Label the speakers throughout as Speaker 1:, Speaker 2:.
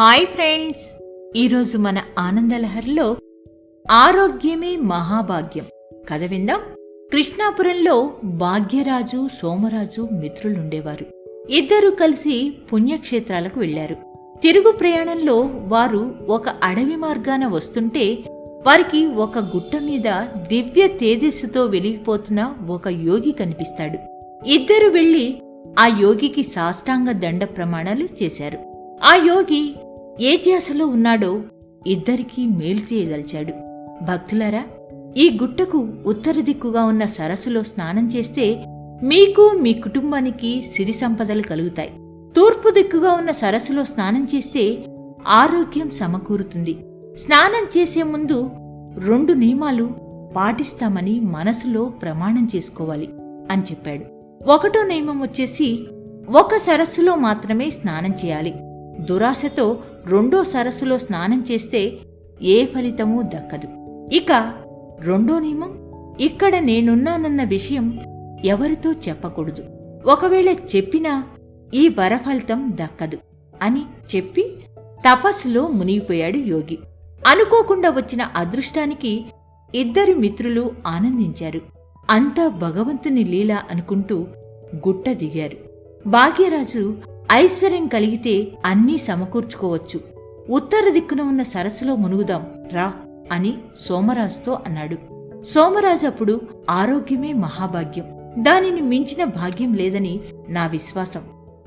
Speaker 1: Hi friends. ఈరోజు మన ఆనందలహరిలో ఆరోగ్యమే మహాభాగ్యం. కథ విందాం. కృష్ణాపురంలో భాగ్యరాజు సోమరాజు మిత్రులుండేవారు. ఇద్దరూ కలిసి పుణ్యక్షేత్రాలకు వెళ్ళారు తిరుగు ప్రయాణంలో వారు ఒక అడవి మార్గాన వస్తుంటే వారికి ఒక గుట్ట మీద దివ్య తేజస్సుతో వెలిగిపోతున్న ఒక యోగి కనిపిస్తాడు. ఇద్దరు వెళ్ళి ఆ యోగికి సాష్టాంగ దండ ప్రమాణాలు చేశారు. ఆ యోగి ఏ ధ్యాసలో ఉన్నాడో ఇద్దరికీ మేలు చేయదలిచాడు. భక్తులారా ఈ గుట్టకు ఉత్తర దిక్కుగా ఉన్న సరస్సులో స్నానం చేస్తే మీకు మీ కుటుంబానికి సిరి సంపదలు కలుగుతాయి. తూర్పు దిక్కుగా ఉన్న సరస్సులో స్నానం చేస్తే ఆరోగ్యం సమకూరుతుంది. స్నానం చేసే ముందు రెండు నియమాలు పాటిస్తామని మనసులో ప్రమాణం చేసుకోవాలి అని చెప్పాడు. ఒకటో నియమం వచ్చేసి ఒక సరస్సులో మాత్రమే స్నానం చేయాలి. దురాశతో రెండో సరస్సులో స్నానం చేస్తే ఏ ఫలితమూ దక్కదు. ఇక రెండో నియమం ఇక్కడ నేనున్నానన్న విషయం ఎవరితో చెప్పకూడదు. ఒకవేళ చెప్పినా ఈ వరఫలితం దక్కదు అని చెప్పి తపస్సులో మునిగిపోయాడు యోగి. అనుకోకుండా వచ్చిన అదృష్టానికి ఇద్దరు మిత్రులు ఆనందించారు. అంతా భగవంతుని లీల అనుకుంటూ గుట్ట దిగారు. భాగ్యరాజు ఐశ్వర్యం కలిగితే అన్నీ సమకూర్చుకోవచ్చు. ఉత్తర దిక్కున ఉన్న సరస్సులో మునుగుదాం రా అని సోమరాజుతో అన్నాడు. సోమరాజు అప్పుడు ఆరోగ్యమే మహాభాగ్యం. దానిని మించిన భాగ్యం లేదని నా విశ్వాసం.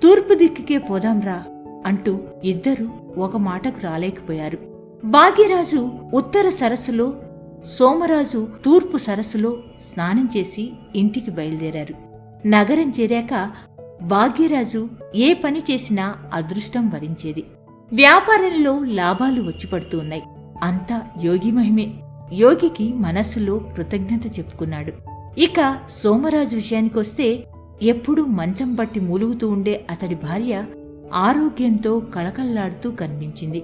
Speaker 1: తూర్పు దిక్కుకే పోదాంరా అంటూ ఇద్దరూ ఒక మాటకు రాలేకపోయారు. భాగ్యరాజు ఉత్తర సరస్సులో సోమరాజు తూర్పు సరస్సులో స్నానం చేసి ఇంటికి బయలుదేరారు. నగరం చేరాక భాగ్యరాజు ఏ పని చేసినా అదృష్టం వరించేది. వ్యాపారంలో లాభాలు వచ్చిపడుతూ ఉన్నాయి అంతా యోగి మహిమే. యోగికి మనస్సులో కృతజ్ఞత చెప్పుకున్నాడు. ఇక సోమరాజు విషయానికొస్తే ఎప్పుడూ మంచం పట్టి మూలుగుతూ ఉండే అతడి భార్య ఆరోగ్యంతో కళకళ్ళాడుతూ కనిపించింది.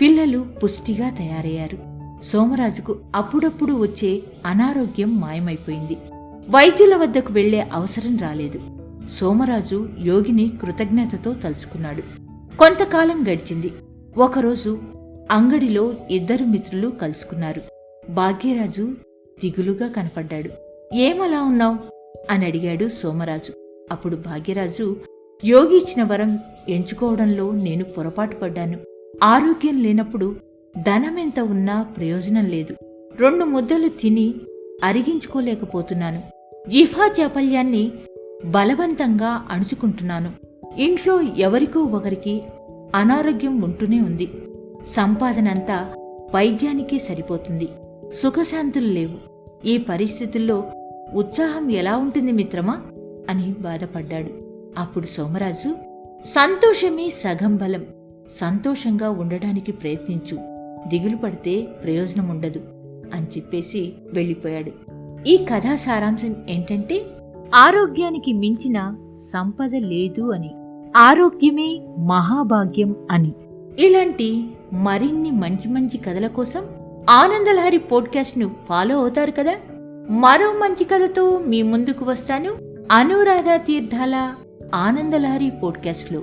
Speaker 1: పిల్లలు పుష్టిగా తయారయ్యారు. సోమరాజుకు అప్పుడప్పుడు వచ్చే అనారోగ్యం మాయమైపోయింది. వైద్యుల వద్దకు వెళ్ళే అవసరం రాలేదు. సోమరాజు యోగిని కృతజ్ఞతతో తలుచుకున్నాడు. కొంతకాలం గడిచింది. ఒకరోజు అంగడిలో ఇద్దరు మిత్రులు కలుసుకున్నారు. భాగ్యరాజు దిగులుగా కనపడ్డాడు. ఏమలా ఉన్నావు? అని అడిగాడు సోమరాజు. అప్పుడు భాగ్యరాజు యోగి ఇచ్చిన వరం ఎంచుకోవడంలో నేను పొరపాటు పడ్డాను. ఆరోగ్యం లేనప్పుడు ధనమెంత ఉన్నా ప్రయోజనం లేదు. రెండు ముద్దలు తిని అరిగించుకోలేకపోతున్నాను. జిఫా చాపల్యాన్ని బలవంతంగా అణుచుకుంటున్నాను. ఇంట్లో ఎవరికో ఒకరికి అనారోగ్యం ఉంటూనే ఉంది. సంపాదనంతా వైద్యానికే సరిపోతుంది. సుఖశాంతులు లేవు. ఈ పరిస్థితుల్లో ఉత్సాహం ఎలా ఉంటుంది మిత్రమా? అని బాధపడ్డాడు. అప్పుడు సోమరాజు సంతోషమే సగం బలం. సంతోషంగా ఉండడానికి ప్రయత్నించు. దిగులు పడితే ప్రయోజనం ఉండదు అని చెప్పేసి వెళ్ళిపోయాడు. ఈ కథా సారాంశం ఏంటంటే ఆరోగ్యానికి మించిన సంపద లేదు అని. ఆరోగ్యమే మహాభాగ్యం అని. ఇలాంటి మరిన్ని మంచి మంచి కథల కోసం ఆనందలహరి పోడ్కాస్ట్ను ఫాలో అవుతారు కదా? మరో మంచి కథతో మీ ముందుకు వస్తాను. అనురాధ తీర్థాల ఆనందలహరి పోడ్కాస్ట్లో